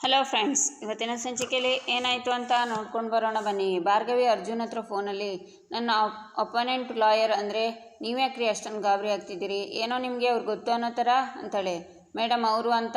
Hello friends ಇವತ್ತಿನ ಸಂಚಿಕೆಯಲ್ಲಿ ಏನಾಯಿತು ಅಂತ ನೋಡ್ಕೊಂಡು ಬರೋಣ ಬನ್ನಿ. ಭಾರ್ಗವಿ ಅರ್ಜುನ್ ಹತ್ರ ಫೋನಲ್ಲಿ, ನನ್ನ ಅಪೋನೆಂಟ್ ಲಾಯರ್ ಅಂದರೆ ನೀವ್ಯಾಕ್ರಿ ಅಷ್ಟೊಂದು ಗಾಬರಿ ಆಗ್ತಿದ್ದೀರಿ? ಏನೋ ನಿಮಗೆ ಅವ್ರು ಗೊತ್ತು ಅನ್ನೋ ಥರ? ಅಂತಾಳೆ. ಮೇಡಮ್, ಅವರು ಅಂತ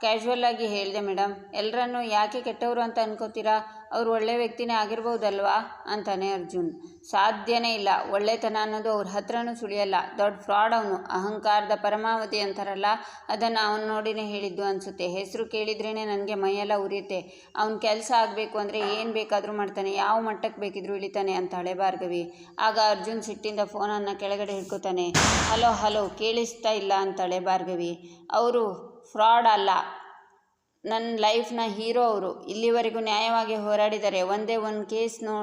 ಕ್ಯಾಶುವಲ್ ಆಗಿ ಹೇಳಿದೆ ಮೇಡಮ್. ಎಲ್ಲರನ್ನು ಯಾಕೆ ಕೆಟ್ಟವರು ಅಂತ ಅನ್ಕೋತೀರಾ? ಅವ್ರು ಒಳ್ಳೆ ವ್ಯಕ್ತಿನೇ ಆಗಿರ್ಬೋದಲ್ವಾ? ಅಂತಾನೆ ಅರ್ಜುನ್. ಸಾಧ್ಯನೇ ಇಲ್ಲ. ಒಳ್ಳೆತನ ಅನ್ನೋದು ಅವ್ರ ಹತ್ರನೂ ಸುಳಿಯಲ್ಲ. ದೊಡ್ಡ ಫ್ರಾಡ್ ಅವನು. ಅಹಂಕಾರದ ಪರಮಾವಧಿ ಅಂತಾರಲ್ಲ, ಅದನ್ನು ಅವನು ನೋಡಿನೇ ಹೇಳಿದ್ದು ಅನಿಸುತ್ತೆ. ಹೆಸರು ಕೇಳಿದ್ರೇ ನನಗೆ ಮೈಯೆಲ್ಲ ಉರಿಯುತ್ತೆ. ಅವ್ನ ಕೆಲಸ ಆಗಬೇಕು ಅಂದರೆ ಏನು ಬೇಕಾದರೂ ಮಾಡ್ತಾನೆ. ಯಾವ ಮಟ್ಟಕ್ಕೆ ಬೇಕಿದ್ರೂ ಇಳಿತಾನೆ ಅಂತಾಳೆ ಭಾರ್ಗವಿ. ಆಗ ಅರ್ಜುನ್ ಸಿಟ್ಟಿಂದ ಫೋನನ್ನು ಕೆಳಗಡೆ ಹಿಡ್ಕೋತಾನೆ, ಹಲೋ ಹಲೋ, ಕೇಳಿಸ್ತಾ ಇಲ್ಲ ಅಂತಳೆ ಭಾರ್ಗವಿ. ಅವರು, ಫ್ರಾಡ್ ಅಲ್ಲ. ನನ್ನ ಲೈಫ್ನ ಹೀರೋ ಅವರು ಇಲ್ಲಿವರೆಗೂ ನ್ಯಾಯವಾಗಿ ಹೋರಾಡಿದ್ದಾರೆ ಒಂದೇ ಒಂದು ಕೇಸ್ ನೋ,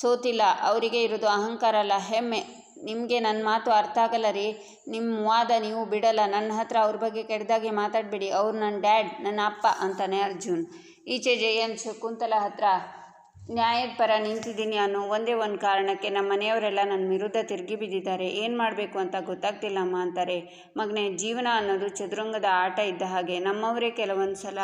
ಸೋತಿಲ್ಲ. ಅವರಿಗೆ ಇರೋದು ಅಹಂಕಾರ ಅಲ್ಲ, ಹೆಮ್ಮೆ. ನಿಮಗೆ ನನ್ನ ಮಾತು ಅರ್ಥ ಆಗಲ್ಲ ರೀ ನಿಮ್ಮ ವಾದ ನೀವು ಬಿಡಲ್ಲ. ನನ್ನ ಹತ್ರ ಅವ್ರ ಬಗ್ಗೆ ಕೆಡ್ದಾಗೆ ಮಾತಾಡಬೇಡಿ. ಅವ್ರು ನನ್ನ ಡ್ಯಾಡ್, ನನ್ನ ಅಪ್ಪ ಅಂತಾನೆ ಅರ್ಜುನ್. ಈಚೆ ಜಯಂತ್ ಶಕುಂತಲ ಹತ್ರ ನ್ಯಾಯದ ಪರ ನಿಂತಿದ್ದೀನಿ ಅನ್ನೋ ಒಂದೇ ಒಂದು ಕಾರಣಕ್ಕೆ ನಮ್ಮ ಮನೆಯವರೆಲ್ಲ ನನ್ನ ವಿರುದ್ಧ ತಿರುಗಿ ಬಿದ್ದಿದ್ದಾರೆ. ಏನು ಮಾಡಬೇಕು ಅಂತ ಗೊತ್ತಾಗ್ತಿಲ್ಲಮ್ಮ ಅಂತಾರೆ. ಮಗನೇ, ಜೀವನ ಅನ್ನೋದು ಚದುರಂಗದ ಆಟ ಇದ್ದ ಹಾಗೆ ನಮ್ಮವರೇ ಕೆಲವೊಂದು ಸಲ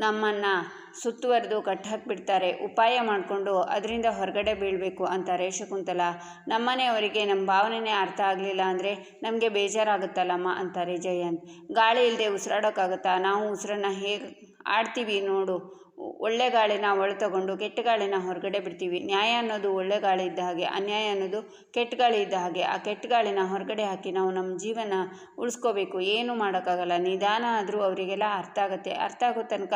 ನಮ್ಮನ್ನು ಸುತ್ತುವರೆದು ಕಟ್ಟಾಕ್ಬಿಡ್ತಾರೆ. ಉಪಾಯ ಮಾಡಿಕೊಂಡು ಅದರಿಂದ ಹೊರಗಡೆ ಬೀಳಬೇಕು ಅಂತಾರೆ ಶಕುಂತಲ ನಮ್ಮನೆಯವರಿಗೆ ನಮ್ಮ ಭಾವನೆನೇ ಅರ್ಥ ಆಗಲಿಲ್ಲ ಅಂದರೆ ನಮಗೆ ಬೇಜಾರಾಗುತ್ತಲ್ಲಮ್ಮ ಅಂತಾರೆ ಜಯಂತ್. ಗಾಳಿ ಇಲ್ಲದೆ ಉಸಿರಾಡೋಕ್ಕಾಗುತ್ತಾ? ನಾವು ಉಸಿರನ್ನು ಹೇಗೆ ಆಡ್ತೀವಿ ನೋಡು. ಒಳ್ಳೆ ಗಾಳಿನ ಒಳ ತಗೊಂಡು ಕೆಟ್ಟ ಗಾಳಿನ ಹೊರಗಡೆ ಬಿಡ್ತೀವಿ. ನ್ಯಾಯ ಅನ್ನೋದು ಒಳ್ಳೆ ಗಾಳಿ ಇದ್ದ ಹಾಗೆ, ಅನ್ಯಾಯ ಅನ್ನೋದು ಕೆಟ್ಟ ಗಾಳಿ ಇದ್ದ ಹಾಗೆ, ಆ ಕೆಟ್ಟ ಗಾಳಿನ ಹೊರಗಡೆ ಹಾಕಿ ನಾವು ನಮ್ಮ ಜೀವನ ಉಳಿಸ್ಕೋಬೇಕು. ಏನೂ ಮಾಡೋಕ್ಕಾಗಲ್ಲ. ನಿಧಾನ ಆದರೂ ಅವರಿಗೆಲ್ಲ ಅರ್ಥ ಆಗುತ್ತೆ. ಅರ್ಥ ಆಗೋ ತನಕ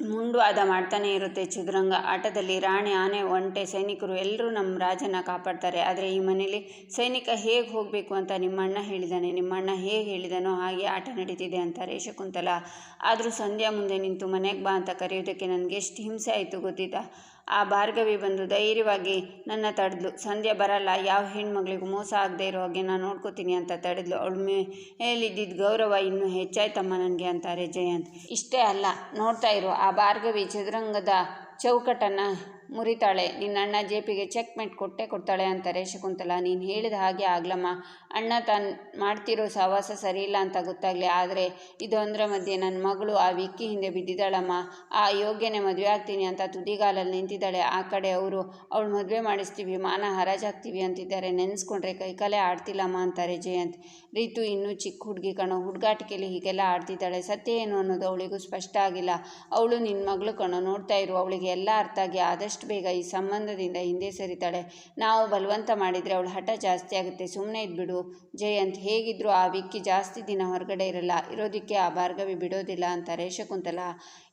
ಮುಂದುವಾದ ಮಾಡ್ತಾನೆ ಇರುತ್ತೆ ಚದುರಂಗ. ಆಟದಲ್ಲಿ ರಾಣಿ, ಆನೆ, ಒಂಟೆ, ಸೈನಿಕರು ಎಲ್ಲರೂ ನಮ್ಮ ರಾಜನ ಕಾಪಾಡ್ತಾರೆ. ಆದರೆ ಈ ಮನೇಲಿ ಸೈನಿಕ ಹೇಗೆ ಹೋಗಬೇಕು ಅಂತ ನಿಮ್ಮಣ್ಣ ಹೇಳಿದ್ದಾನೆ ನಿಮ್ಮಣ್ಣ ಹೇಗೆ ಹೇಳಿದಾನೋ ಹಾಗೆ ಆಟ ನಡೀತಿದೆ ಅಂತಾರೆ ಶಕುಂತಲ ಆದರೂ ಸಂಧ್ಯಾ ಮುಂದೆ ನಿಂತು ಮನೆಗೆ ಬಾ ಅಂತ ಕರೆಯೋದಕ್ಕೆ ನನಗೆ ಎಷ್ಟು ಹಿಂಸೆ ಆಯಿತು ಗೊತ್ತಿತ್ತಾ? ಆ ಭಾರ್ಗವಿ ಬಂದು ಧೈರ್ಯವಾಗಿ ನನ್ನ ತಡೆದ್ಲು. ಸಂಧ್ಯಾ ಬರಲ್ಲ, ಯಾವ ಹೆಣ್ಮಗಳಿಗೂ ಮೋಸ ಆಗದೆ ಇರೋ ಹಾಗೆ ನಾನು ನೋಡ್ಕೋತೀನಿ ಅಂತ ತಡೆದ್ಲು. ಅವಳ ಮೇಲಿದ್ದಿದ್ದ ಗೌರವ ಇನ್ನೂ ಹೆಚ್ಚಾಯ್ತಮ್ಮ ನನಗೆ ಅಂತಾರೆ ಜಯಂತ್. ಇಷ್ಟೇ ಅಲ್ಲ, ನೋಡ್ತಾ ಇರು, ಆ ಭಾರ್ಗವಿ ಚದುರಂಗದ ಚೌಕಟ್ಟನ್ನು ಮುರಿತಾಳೆ. ನಿನ್ನ ಅಣ್ಣ ಜೇಪಿಗೆ ಚೆಕ್ ಮೆಟ್ ಕೊಟ್ಟೆ ಕೊಡ್ತಾಳೆ ಅಂತಾರೆ ಶಕುಂತಲ. ನೀನು ಹೇಳಿದ ಹಾಗೆ ಆಗ್ಲಮ್ಮ. ಅಣ್ಣ ತಾನು ಮಾಡ್ತಿರೋ ಸಹವಾಸ ಸರಿಯಿಲ್ಲ ಅಂತ ಗೊತ್ತಾಗಲಿ. ಆದರೆ ಇದೊಂದರ ಮಧ್ಯೆ ನನ್ನ ಮಗಳು ಆ ವಿಕ್ಕಿ ಹಿಂದೆ ಬಿದ್ದಿದ್ದಾಳಮ್ಮ. ಆ ಯೋಗ್ಯನೇ ಮದುವೆ ಆಗ್ತೀನಿ ಅಂತ ತುದಿಗಾಲಲ್ಲಿ ನಿಂತಿದ್ದಾಳೆ. ಆ ಕಡೆ ಅವರು, ಅವಳು ಮದುವೆ ಮಾಡಿಸ್ತೀವಿ, ಮಾನ ಹರಾಜಾಗ್ತೀವಿ ಅಂತಿದ್ದಾರೆ. ನೆನೆಸ್ಕೊಂಡ್ರೆ ಕೈಕಾಲೇ ಆಡ್ತಿಲ್ಲಮ್ಮ ಅಂತಾರೆ ಜಯಂತ್. ರೀತು ಇನ್ನೂ ಚಿಕ್ಕ ಹುಡುಗಿ ಕಣೋ. ಹುಡುಗಾಟಿಕೆಯಲ್ಲಿ ಹೀಗೆಲ್ಲ ಆಡ್ತಿದ್ದಾಳೆ. ಸತ್ಯ ಏನು ಅನ್ನೋದು ಅವಳಿಗೂ ಸ್ಪಷ್ಟ ಆಗಿಲ್ಲ. ಅವಳು ನಿನ್ನ ಮಗಳು ಕಣೋ. ನೋಡ್ತಾ ಇರು. ಅವಳಿಗೆ ಎಲ್ಲ ಅರ್ಥ ಆಗಿ ಆದಷ್ಟು ಬೇಗ ಈ ಸಂಬಂಧದಿಂದ ಹಿಂದೆ ಸರಿತಾಳೆ. ನಾವು ಬಲವಂತ ಮಾಡಿದರೆ ಅವಳ ಹಠ ಜಾಸ್ತಿ ಆಗುತ್ತೆ. ಸುಮ್ಮನೆ ಇದ್ಬಿಡು. ಜಯಂತ್ ಹೇಗಿದ್ರು ಆ ವಿಕ್ಕಿ ಜಾಸ್ತಿ ದಿನ ಹೊರಗಡೆ ಇರಲ್ಲ. ಇರೋದಕ್ಕೆ ಆ ಭಾರ್ಗವಿ ಬಿಡೋದಿಲ್ಲ ಅಂತ ಶಕುಂತಲ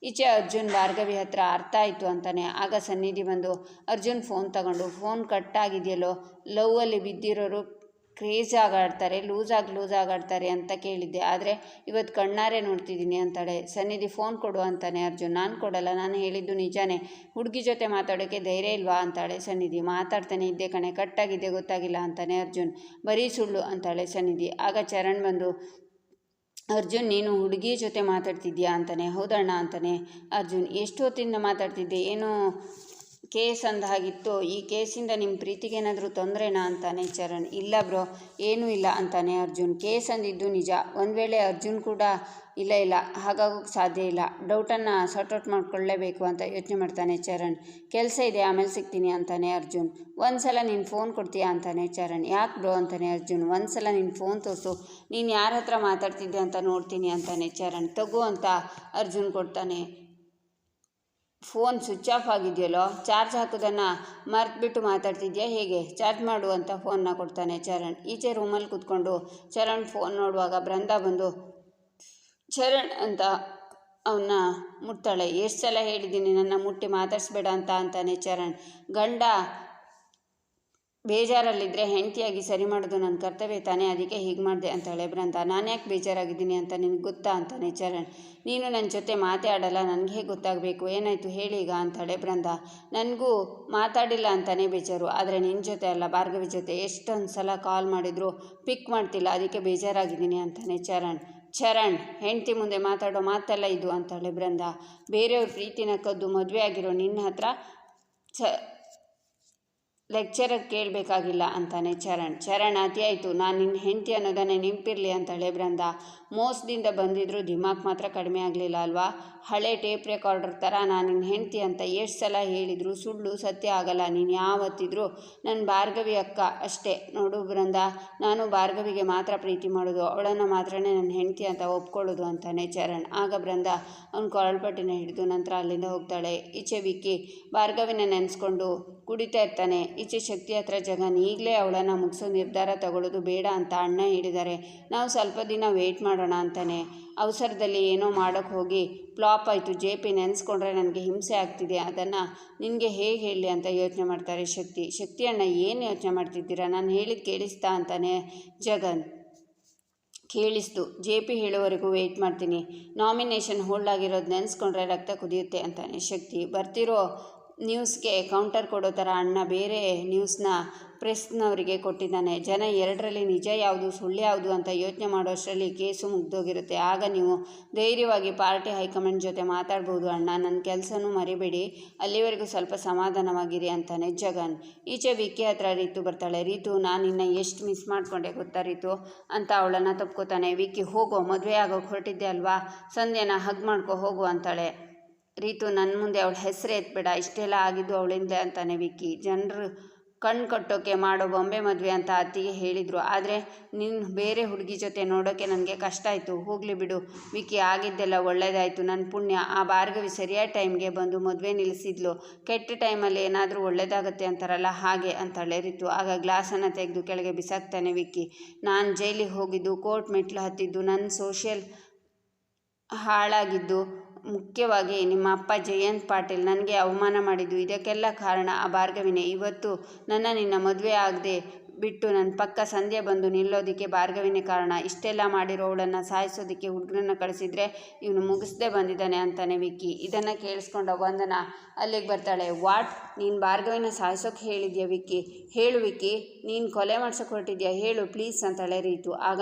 ಈಚೆ ಅರ್ಜುನ್ ಭಾರ್ಗವಿ ಹತ್ರ ಅರ್ಥ ಆಯಿತು ಅಂತಾನೆ. ಆಗ ಸನ್ನಿಧಿ ಬಂದು, ಅರ್ಜುನ್ ಫೋನ್ ತಗೊಂಡು. ಫೋನ್ ಕಟ್ ಆಗಿದೆಯಲ್ಲೋ? ಲವ್ವಲ್ಲಿ ಬಿದ್ದಿರೋರು ಕ್ರೇಜ್ ಆಗಾಡ್ತಾರೆ ಲೂಸಾಗಿ ಲೂಸ್ ಆಗಾಡ್ತಾರೆ ಅಂತ ಕೇಳಿದ್ದೆ. ಆದರೆ ಇವತ್ತು ಕಣ್ಣಾರೆ ನೋಡ್ತಿದ್ದೀನಿ ಅಂತಾಳೆ. ಸನ್ನಿಧಿ ಫೋನ್ ಕೊಡು ಅಂತಾನೆ ಅರ್ಜುನ್. ನಾನು ಕೊಡಲ್ಲ, ನಾನು ಹೇಳಿದ್ದು ನಿಜಾನೇ. ಹುಡುಗಿ ಜೊತೆ ಮಾತಾಡೋಕ್ಕೆ ಧೈರ್ಯ ಇಲ್ವಾ ಅಂತಾಳೆ ಸನ್ನಿಧಿ. ಮಾತಾಡ್ತಾನೆ ಇದ್ದೆ ಕಣೆ. ಕಟ್ಟಾಗಿದ್ದೆ ಗೊತ್ತಾಗಿಲ್ಲ ಅಂತಾನೆ ಅರ್ಜುನ್. ಬರೀ ಸುಳ್ಳು ಅಂತಾಳೆ ಸನ್ನಿಧಿ. ಆಗ ಚರಣ್ ಬಂದು, ಅರ್ಜುನ್, ನೀನು ಹುಡುಗಿ ಜೊತೆ ಮಾತಾಡ್ತಿದ್ಯಾ ಅಂತಾನೆ. ಹೌದಣ್ಣ, ಅಂತಾನೆ ಅರ್ಜುನ್. ಎಷ್ಟು ಹೊತ್ತಿಂದ ಮಾತಾಡ್ತಿದ್ದೆ? ಏನು ಕೇಸ್ ಅಂದಾಗಿತ್ತು. ಈ ಕೇಸಿಂದ ನಿಮ್ಮ ಪ್ರೀತಿಗೆ ಏನಾದರೂ ತೊಂದರೆನಾ ಅಂತಾನೆ ಚರಣ್. ಇಲ್ಲ ಬ್ರೋ, ಏನೂ ಇಲ್ಲ ಅಂತಾನೆ ಅರ್ಜುನ್. ಕೇಸ್ ಅಂದಿದ್ದು ನಿಜ. ಒಂದು ವೇಳೆ ಅರ್ಜುನ್ ಕೂಡ ಇಲ್ಲ ಇಲ್ಲ ಹಾಗಾಗೋಕ್ಕೆ ಸಾಧ್ಯ ಇಲ್ಲ. ಡೌಟನ್ನು ಸಾರ್ಟ್ ಔಟ್ ಮಾಡ್ಕೊಳ್ಳೇಬೇಕು ಅಂತ ಯೋಚನೆ ಮಾಡ್ತಾನೆ ಚರಣ್. ಕೆಲಸ ಇದೆ, ಆಮೇಲೆ ಸಿಗ್ತೀನಿ ಅಂತಾನೆ ಅರ್ಜುನ್. ಒಂದು ಸಲ ನೀನು ಫೋನ್ ಕೊಡ್ತೀಯಾ ಅಂತಾನೆ ಚರಣ್. ಯಾಕೆ ಬ್ರೋ ಅಂತಾನೆ ಅರ್ಜುನ್? ಒಂದು ಸಲ ನಿನ್ನ ಫೋನ್ ತೋರಿಸು. ನೀನು ಯಾರ ಹತ್ರ ಮಾತಾಡ್ತಿದ್ದೆ ಅಂತ ನೋಡ್ತೀನಿ ಅಂತಾನೆ ಚರಣ್. ತಗೋ ಅಂತ ಅರ್ಜುನ್ ಕೊಡ್ತಾನೆ. ಫೋನ್ ಸ್ವಿಚ್ ಆಫ್ ಆಗಿದೆಯಲ್ಲೋ? ಚಾರ್ಜ್ ಹಾಕೋದನ್ನು ಮರೆತುಬಿಟ್ಟು ಮಾತಾಡ್ತಿದ್ಯಾ ಹೇಗೆ? ಚಾರ್ಜ್ ಮಾಡು ಅಂತ ಫೋನ್ನ ಕೊಡ್ತಾನೆ ಚರಣ್. ಈಚೆ ರೂಮಲ್ಲಿ ಕೂತ್ಕೊಂಡು ಚರಣ್ ಫೋನ್ ನೋಡುವಾಗ ಬೃಂದ ಬಂದು, ಚರಣ್ ಅಂತ ಅವನ್ನ ಮುಟ್ತಾಳೆ. ಎಷ್ಟು ಸಲ ಹೇಳಿದ್ದೀನಿ ನನ್ನ ಮುಟ್ಟಿ ಮಾತಾಡಿಸ್ಬೇಡ ಅಂತ ಅಂತಾನೆ ಚರಣ್. ಗಂಡ ಬೇಜಾರಲ್ಲಿದ್ದರೆ ಹೆಂಡತಿಯಾಗಿ ಸರಿ ಮಾಡೋದು ನನ್ನ ಕರ್ತವ್ಯ, ತಾನೇ ಅದಕ್ಕೆ ಹೀಗೆ ಮಾಡಿದೆ ಅಂತಾಳೆ ಬೃಂದ ನಾನು ಯಾಕೆ ಬೇಜಾರಾಗಿದ್ದೀನಿ ಅಂತ ನಿನಗೆ ಗೊತ್ತಾ ಅಂತಾನೆ ಚರಣ್ ನೀನು ನನ್ನ ಜೊತೆ ಮಾತಾಡಲ್ಲ, ನನಗೆ ಹೇಗೆ ಗೊತ್ತಾಗಬೇಕು? ಏನಾಯಿತು ಹೇಳಿ ಈಗ ಅಂತ ಬೃಂದ ನನಗೂ ಮಾತಾಡಿಲ್ಲ ಅಂತಾನೆ ಬೇಜಾರು. ಆದರೆ ನಿನ್ನ ಜೊತೆ ಅಲ್ಲ, ಭಾರ್ಗವಿ ಜೊತೆ ಎಷ್ಟೊಂದು ಸಲ ಕಾಲ್ ಮಾಡಿದ್ರು ಪಿಕ್ ಮಾಡ್ತಿಲ್ಲ, ಅದಕ್ಕೆ ಬೇಜಾರಾಗಿದ್ದೀನಿ ಅಂತಾನೆ ಚರಣ್ ಚರಣ್, ಹೆಂಡತಿ ಮುಂದೆ ಮಾತಾಡೋ ಮಾತಲ್ಲ ಇದು ಅಂತ ಬೃಂದ ಬೇರೆಯವ್ರ ಪ್ರೀತಿನ ಕದ್ದು ಮದುವೆ ಆಗಿರೋ ನಿನ್ನ ಹತ್ರ ಚ ಲೆಕ್ಚರರ್ ಕೇಳಬೇಕಾಗಿಲ್ಲ ಅಂತಾನೆ ಚರಣ್. ಚರಣ್, ಅತಿ ಆಯಿತು. ನಾನು ನಿನ್ನ ಹೆಂಡತಿ ಅನ್ನೋದನ್ನೇ ನೆನಪಿರಲಿ ಅಂತಾಳೆ ಬೃಂದ ಮೋಸದಿಂದ ಬಂದಿದ್ದರೂ ದಿಮಾಕ್ ಮಾತ್ರ ಕಡಿಮೆ ಆಗಲಿಲ್ಲ ಅಲ್ವಾ? ಹಳೆ ಟೇಪ್ ರೆಕಾರ್ಡರ್ ಥರ ನಾನು ನಿನ್ನ ಹೆಂಡ್ತಿ ಅಂತ ಎಷ್ಟು ಸಲ ಹೇಳಿದ್ರು ಸುಳ್ಳು ಸತ್ಯ ಆಗಲ್ಲ, ನೀನು ಯಾವತ್ತಿದ್ರು ನನ್ನ ಭಾರ್ಗವಿ ಅಕ್ಕ ಅಷ್ಟೇ. ನೋಡು ಬೃಂದ ನಾನು ಭಾರ್ಗವಿಗೆ ಮಾತ್ರ ಪ್ರೀತಿ ಮಾಡೋದು, ಅವಳನ್ನು ಮಾತ್ರನೇ ನನ್ನ ಹೆಂಡ್ತಿ ಅಂತ ಒಪ್ಕೊಳ್ಳೋದು ಅಂತಾನೆ ಚರಣ್. ಆಗ ಬೃಂದ ಅವ್ನು ಕೊರಳ್ಪಟ್ಟಿನ ಹಿಡಿದು ನಂತರ ಅಲ್ಲಿಂದ ಹೋಗ್ತಾಳೆ. ಈಚೆ ವಿಕ್ಕಿ, ಭಾರ್ಗವಿನ ನೆನೆಸ್ಕೊಂಡು ಕುಡಿತಾ ಇರ್ತಾನೆ. ಈಚೆ ಶಕ್ತಿ ಹತ್ರ ಜಗನ್, ಈಗಲೇ ಅವಳನ್ನು ಮುಗಿಸೋ ನಿರ್ಧಾರ ತಗೊಳ್ಳೋದು ಬೇಡ ಅಂತ ಅಣ್ಣ ಹೇಳಿದ್ದಾರೆ. ನಾವು ಸ್ವಲ್ಪ ದಿನ ವೆಯ್ಟ್ ಮಾಡೋಣ ಅಂತಾನೆ. ಅವಸರದಲ್ಲಿ ಏನೋ ಮಾಡೋಕ್ಕೆ ಹೋಗಿ ಫ್ಲಾಪ್ ಆಯಿತು. ಜೆ ಪಿ ನೆನೆಸ್ಕೊಂಡ್ರೆ ನನಗೆ ಹಿಂಸೆ ಆಗ್ತಿದೆ. ಅದನ್ನು ನಿನಗೆ ಹೇಗೆ ಹೇಳಿ ಅಂತ ಯೋಚನೆ ಮಾಡ್ತಾರೆ ಶಕ್ತಿ. ಶಕ್ತಿ ಅಣ್ಣ, ಏನು ಯೋಚನೆ ಮಾಡ್ತಿದ್ದೀರಾ? ನಾನು ಹೇಳಿದ್ದು ಕೇಳಿಸ್ತಾ ಅಂತಾನೆ ಜಗನ್. ಕೇಳಿಸ್ತು. ಜೆ ಪಿ ಹೇಳೋವರೆಗೂ ವೆಯ್ಟ್ ಮಾಡ್ತೀನಿ. ನಾಮಿನೇಷನ್ ಹೋಲ್ಡ್ ಆಗಿರೋದು ನೆನೆಸ್ಕೊಂಡ್ರೆ ರಕ್ತ ಕುದಿಯುತ್ತೆ ಅಂತಾನೆ ಶಕ್ತಿ. ಬರ್ತಿರೋ ನ್ಯೂಸ್ಗೆ ಕೌಂಟರ್ ಕೊಡೋ ಥರ ಅಣ್ಣ ಬೇರೆ ನ್ಯೂಸ್ನ ಪ್ರೆಸ್ನವರಿಗೆ ಕೊಟ್ಟಿದ್ದಾನೆ. ಜನ ಎರಡರಲ್ಲಿ ನಿಜ ಯಾವುದು, ಸುಳ್ಳು ಯಾವುದು ಅಂತ ಯೋಚನೆ ಮಾಡೋಷ್ಟರಲ್ಲಿ ಕೇಸು ಮುಗ್ದೋಗಿರುತ್ತೆ. ಆಗ ನೀವು ಧೈರ್ಯವಾಗಿ ಪಾರ್ಟಿ ಹೈಕಮಾಂಡ್ ಜೊತೆ ಮಾತಾಡ್ಬೋದು ಅಣ್ಣ. ನನ್ನ ಕೆಲಸನೂ ಮರಿಬೇಡಿ. ಅಲ್ಲಿವರೆಗೂ ಸ್ವಲ್ಪ ಸಮಾಧಾನವಾಗಿರಿ ಅಂತಾನೆ ಜಗನ್. ಈಚೆ ವಿಕ್ಕಿ ಹತ್ರ ರೀತು ಬರ್ತಾಳೆ. ರೀತು, ನಾನು ಇನ್ನು ಎಷ್ಟು ಮಿಸ್ ಮಾಡಿಕೊಂಡೆ ಗೊತ್ತಾ ರೀತು? ಅಂತ ಅವಳನ್ನು ತಪ್ಕೋತಾನೆ. ವಿಕ್ಕಿ, ಹೋಗೋ, ಮದುವೆ ಆಗೋಕೆ ಹೊರಟಿದ್ದೆ ಅಲ್ವಾ? ಸಂಧ್ಯಾನ ಹಗ್ ಮಾಡ್ಕೊ ಹೋಗು ಅಂತಾಳೆ. ರೀತು ನನ್ನ ಮುಂದೆ ಅವಳ ಹೆಸರು ಎತ್ಬೇಡ, ಇಷ್ಟೆಲ್ಲ ಆಗಿದ್ದು ಅವಳಿಂದ ಅಂತಾನೆ ವಿಕ್ಕಿ. ಜನರು ಕಣ್ಣು ಕಟ್ಟೋಕೆ ಮಾಡೋ ಬೊಂಬೆ ಮದುವೆ ಅಂತ ಅತ್ತಿಗೆ ಹೇಳಿದರು. ಆದರೆ ನಿನ್ನ ಬೇರೆ ಹುಡುಗಿ ಜೊತೆ ನೋಡೋಕ್ಕೆ ನನಗೆ ಕಷ್ಟ ಆಯಿತು. ಹೋಗಲಿ ಬಿಡು. ವಿಕ್ಕಿ, ಆಗಿದ್ದೆಲ್ಲ ಒಳ್ಳೇದಾಯಿತು. ನನ್ನ ಪುಣ್ಯ. ಆ ಭಾರ್ಗವಿ ಸರಿಯಾದ ಟೈಮ್ಗೆ ಬಂದು ಮದುವೆ ನಿಲ್ಲಿಸಿದ್ಲು ಕೆಟ್ಟ ಟೈಮಲ್ಲಿ ಏನಾದರೂ ಒಳ್ಳೇದಾಗುತ್ತೆ ಅಂತಾರಲ್ಲ, ಹಾಗೆ ಅಂತಾಳೆ ರೀತು. ಆಗ ಗ್ಲಾಸನ್ನು ತೆಗೆದು ಕೆಳಗೆ ಬಿಸಾಕ್ತಾನೆ ವಿಕ್ಕಿ. ನಾನು ಜೈಲಿಗೆ ಹೋಗಿದ್ದು, ಕೋರ್ಟ್ ಮೆಟ್ಲು ಹತ್ತಿದ್ದು ನನ್ನ ಸೋಷಿಯಲ್ ಹಾಳಾಗಿದ್ದು ಮುಖ್ಯವಾಗಿ ನಿಮ್ಮ ಅಪ್ಪ ಜಯಂತ್ ಪಾಟೀಲ್ ನನಗೆ ಅವಮಾನ ಮಾಡಿದ್ದು ಇದಕ್ಕೆಲ್ಲ ಕಾರಣ ಆ ಭಾರ್ಗವಿನೇ. ಇವತ್ತು ನನ್ನ ನಿನ್ನ ಮದುವೆ ಆಗದೆ ಬಿಟ್ಟು ನನ್ನ ಪಕ್ಕ ಸಂಧ್ಯೆ ಬಂದು ನಿಲ್ಲೋದಕ್ಕೆ ಭಾರ್ಗವಿನೇ ಕಾರಣ. ಇಷ್ಟೆಲ್ಲ ಮಾಡಿರೋವಳನ್ನು ಸಾಯಿಸೋದಕ್ಕೆ ಹುಡುಗನನ್ನು ಕಳಿಸಿದ್ರೆ ಇವನು ಮುಗಿಸ್ದೇ ಬಂದಿದ್ದಾನೆ ಅಂತಾನೆ ವಿಕ್ಕಿ. ಇದನ್ನು ಕೇಳಿಸ್ಕೊಂಡ ವಂದನ ಅಲ್ಲಿಗೆ ಬರ್ತಾಳೆ. ವಾಟ್? ನೀನು ಭಾರ್ಗವಿನ ಸಾಯಿಸೋಕೆ ಹೇಳಿದ್ಯಾ ವಿಕ್ಕಿ? ಹೇಳು ವಿಕ್ಕಿ, ನೀನು ಕೊಲೆ ಮಾಡ್ಸೋಕೆ ಹೊರಟಿದ್ಯಾ? ಹೇಳು, ಪ್ಲೀಸ್, ಅಂತಾಳೆ ರೀತು. ಆಗ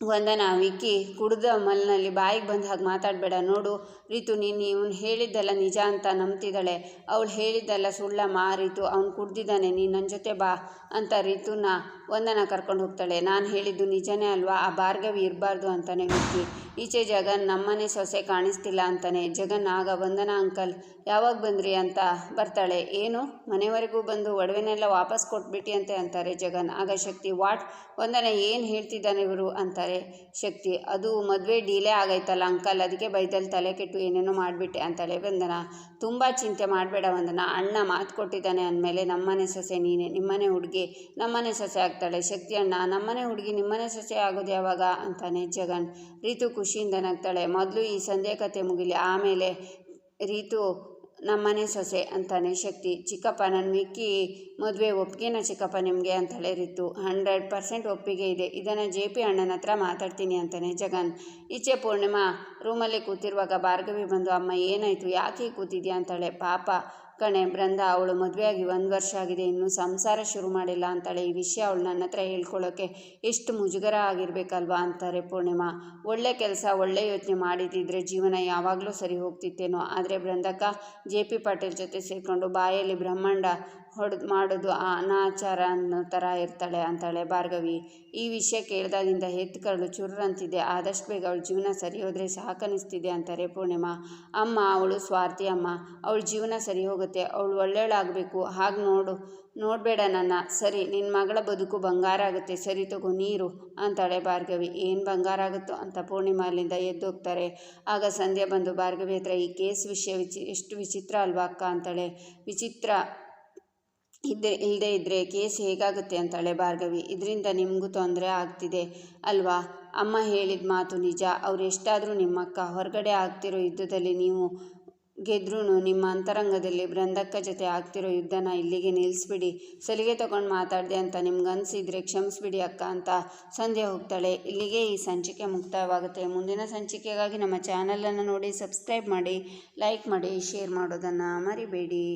ವಂದನಾ ವಿಕ್ಕಿ ಕುಡ್ದ ಮಲ್ನಲ್ಲಿ ಬಾಯಿಗೆ ಬಂದ ಹಾಗೆ ಮಾತಾಡಬೇಡ. ನೋಡು ರೀತು, ನೀನು ಇವನು ಹೇಳಿದ್ದೆಲ್ಲ ನಿಜ ಅಂತ ನಂಬ್ತಿದ್ದಾಳೆ. ಅವಳು ಹೇಳಿದ್ದೆಲ್ಲ ಸುಳ್ಳಮ್ಮ ರೀತು ಅವ್ನು ಕುಡ್ದಿದ್ದಾನೆ. ನೀನು ನನ್ನ ಜೊತೆ ಬಾ ಅಂತ ರೀತುನ ವಂದನ ಕರ್ಕೊಂಡು ಹೋಗ್ತಾಳೆ. ನಾನು ಹೇಳಿದ್ದು ನಿಜನೇ ಅಲ್ವಾ? ಆ ಭಾರ್ಗವಿ ಇರಬಾರ್ದು ಅಂತಾನೆ ವಿಕ್ಕಿ ಈಚೆ ಜಗನ್ ನಮ್ಮನೆ ಸೊಸೆ ಕಾಣಿಸ್ತಿಲ್ಲ ಅಂತಾನೆ. ಜಗನ್ ಆಗ ವಂದನಾ ಅಂಕಲ್, ಯಾವಾಗ ಬಂದ್ರಿ? ಅಂತ ಬರ್ತಾಳೆ. ಏನು? ಮನೆವರೆಗೂ ಬಂದು ಒಡವೆನೆಲ್ಲ ವಾಪಸ್ ಕೊಟ್ಬಿಟ್ಟಿ ಅಂತೆ ಅಂತಾರೆ ಜಗನ್. ಆಗ ಶಕ್ತಿ, ವಾಟ್? ವಂದನ ಏನು ಹೇಳ್ತಿದ್ದಾನೆ ಇವರು? ಅಂತಾರೆ ಶಕ್ತಿ. ಅದು ಮದುವೆ ಡೀಲೇ ಆಗೈತಲ್ಲ ಅಂಕಲ್, ಅದಕ್ಕೆ ಬೈದಲ್ಲಿ ತಲೆ ಕೆಟ್ಟು ಏನೇನೋ ಮಾಡಿಬಿಟ್ಟೆ ಅಂತಾಳೆ ವಂದನ. ತುಂಬ ಚಿಂತೆ ಮಾಡಬೇಡ ವಂದನ. ಅಣ್ಣ ಮಾತು ಕೊಟ್ಟಿದ್ದಾನೆ ಅಂದಮೇಲೆ ನಮ್ಮನೆ ಸೊಸೆ ನೀನೆ. ನಿಮ್ಮನೆ ಹುಡುಗಿ ನಮ್ಮನೆ ಸೊಸೆ ಆಗ್ತಾಳೆ ಶಕ್ತಿ ಅಣ್ಣ, ನಮ್ಮನೆ ಹುಡುಗಿ ನಿಮ್ಮನೆ ಸೊಸೆ ಆಗೋದು ಯಾವಾಗ? ಅಂತಾನೆ ಜಗನ್. ರೀತು ಖುಷಿಯಿಂದ ನಗ್ತಾಳೆ, ಮೊದಲು ಈ ಸಂಧ್ಯಾ ಕತೆ ಮುಗಿಲಿ, ಆಮೇಲೆ ರೀತು ನಮ್ಮನೆ ಸೊಸೆ, ಅಂತಾನೆ ಶಕ್ತಿ. ಚಿಕ್ಕಪ್ಪ ನನ್ನ ಮಿಕ್ಕಿ ಮದುವೆ ಒಪ್ಪಿಗೆನ ಚಿಕ್ಕಪ್ಪ ನಿಮಗೆ? ಅಂತಾಳೆ ರೀತು. ಹಂಡ್ರೆಡ್ ಪರ್ಸೆಂಟ್ ಒಪ್ಪಿಗೆ ಇದೆ, ಇದನ್ನು ಜೆ ಪಿ ಅಣ್ಣನ ಹತ್ರ ಮಾತಾಡ್ತೀನಿ, ಅಂತಾನೆ ಜಗನ್. ಈಚೆ ಪೂರ್ಣಿಮಾ ರೂಮಲ್ಲಿ ಕೂತಿರುವಾಗ ಭಾರ್ಗವಿ ಬಂದು, ಅಮ್ಮ, ಏನಾಯಿತು? ಯಾಕೆ ಕೂತಿದ್ಯಾ? ಅಂತಾಳೆ. ಪಾಪ ಕಣೆ, ಬೃಂದ, ಅವಳು ಮದುವೆಯಾಗಿ ಒಂದು ವರ್ಷ ಆಗಿದೆ, ಇನ್ನೂ ಸಂಸಾರ ಶುರು ಮಾಡಿಲ್ಲ ಅಂತಾಳೆ. ಈ ವಿಷಯ ಅವಳು ನನ್ನ ಹತ್ರ ಹೇಳ್ಕೊಳ್ಳೋಕ್ಕೆ ಎಷ್ಟು ಮುಜುಗರ ಆಗಿರಬೇಕಲ್ವಾ ಅಂತಾರೆ ಪೂರ್ಣಿಮಾ. ಒಳ್ಳೆ ಕೆಲಸ, ಒಳ್ಳೆ ಯೋಚನೆ ಮಾಡಿದ್ದಿದ್ರೆ ಜೀವನ ಯಾವಾಗಲೂ ಸರಿ ಹೋಗ್ತಿತ್ತೇನೋ. ಆದರೆ ಬೃಂದಕ್ಕ ಜೆ ಪಿ ಪಾಟೀಲ್ ಜೊತೆ ಸೇರಿಕೊಂಡು ಬಾಯಲ್ಲಿ ಬ್ರಹ್ಮಾಂಡ ಹೊಡೆದು ಮಾಡೋದು ಅನಾಚಾರ ಅನ್ನೋ ಥರ ಇರ್ತಾಳೆ ಅಂತಾಳೆ ಭಾರ್ಗವಿ. ಈ ವಿಷಯ ಕೇಳಿದಾಗಿಂದ ಹೆತ್ತು ಚುರ್ರಂತಿದೆ. ಆದಷ್ಟು ಬೇಗ ಅವಳ ಜೀವನ ಸರಿ ಹೋದರೆ ಸಾಕನಿಸ್ತಿದೆ ಅಂತಾರೆ ಪೂರ್ಣಿಮಾ. ಅಮ್ಮ, ಅವಳು ಸ್ವಾರ್ಥಿ ಅಮ್ಮ. ಅವಳು ಜೀವನ ಸರಿ ಹೋಗುತ್ತೆ. ಅವಳು ಒಳ್ಳೆಯಳಾಗಬೇಕು ಹಾಗೆ ನೋಡು. ನೋಡಬೇಡ ನನ್ನ. ಸರಿ ನಿನ್ನ ಮಗಳ ಬದುಕು ಬಂಗಾರ ಆಗುತ್ತೆ. ಸರಿ ತಗೋ, ನೀರು ಅಂತಾಳೆ ಭಾರ್ಗವಿ. ಏನು ಬಂಗಾರ ಆಗುತ್ತೋ ಅಂತ ಪೂರ್ಣಿಮಾ ಅಲ್ಲಿಂದ ಎದ್ದೋಗ್ತಾರೆ ಆಗ ಸಂಧ್ಯಾ ಬಂದು ಭಾರ್ಗವಿ ಹತ್ರ, ಈ ಕೇಸ್ ವಿಷಯ ವಿಚಿ, ಎಷ್ಟು ವಿಚಿತ್ರ ಅಲ್ವಾ ಅಕ್ಕ? ಅಂತಾಳೆ. ವಿಚಿತ್ರ. ಇದ್ದರೆ ಇಲ್ಲದೆ ಇದ್ದರೆ ಕೇಸ್ ಹೇಗಾಗುತ್ತೆ ಅಂತಾಳೆ ಭಾರ್ಗವಿ. ಇದರಿಂದ ನಿಮಗೂ ತೊಂದರೆ ಆಗ್ತಿದೆ ಅಲ್ವಾ? ಅಮ್ಮ ಹೇಳಿದ ಮಾತು ನಿಜ. ಅವ್ರು ಎಷ್ಟಾದರೂ ನಿಮ್ಮಕ್ಕ ಹೊರಗಡೆ ಆಗ್ತಿರೋ ಯುದ್ಧದಲ್ಲಿ ನೀವು ಗೆದ್ರೂ ನಿಮ್ಮ ಅಂತರಂಗದಲ್ಲಿ ಬೃಂದಕ್ಕ ಜೊತೆ ಆಗ್ತಿರೋ ಯುದ್ಧನ ಇಲ್ಲಿಗೆ ನಿಲ್ಲಿಸ್ಬಿಡಿ ಸಲಿಗೆ ತಗೊಂಡು ಮಾತಾಡಿದೆ ಅಂತ ನಿಮ್ಗೆ ಅನಿಸಿದರೆ ಕ್ಷಮಿಸ್ಬಿಡಿ ಅಕ್ಕ ಅಂತ ಸಂಧ್ಯೆ ಹೋಗ್ತಾಳೆ. ಇಲ್ಲಿಗೆ ಈ ಸಂಚಿಕೆ ಮುಕ್ತಾಯವಾಗುತ್ತೆ ಮುಂದಿನ ಸಂಚಿಕೆಗಾಗಿ ನಮ್ಮ ಚಾನಲನ್ನು ನೋಡಿ, ಸಬ್ಸ್ಕ್ರೈಬ್ ಮಾಡಿ, ಲೈಕ್ ಮಾಡಿ, ಶೇರ್ ಮಾಡೋದನ್ನು ಮರಿಬೇಡಿ.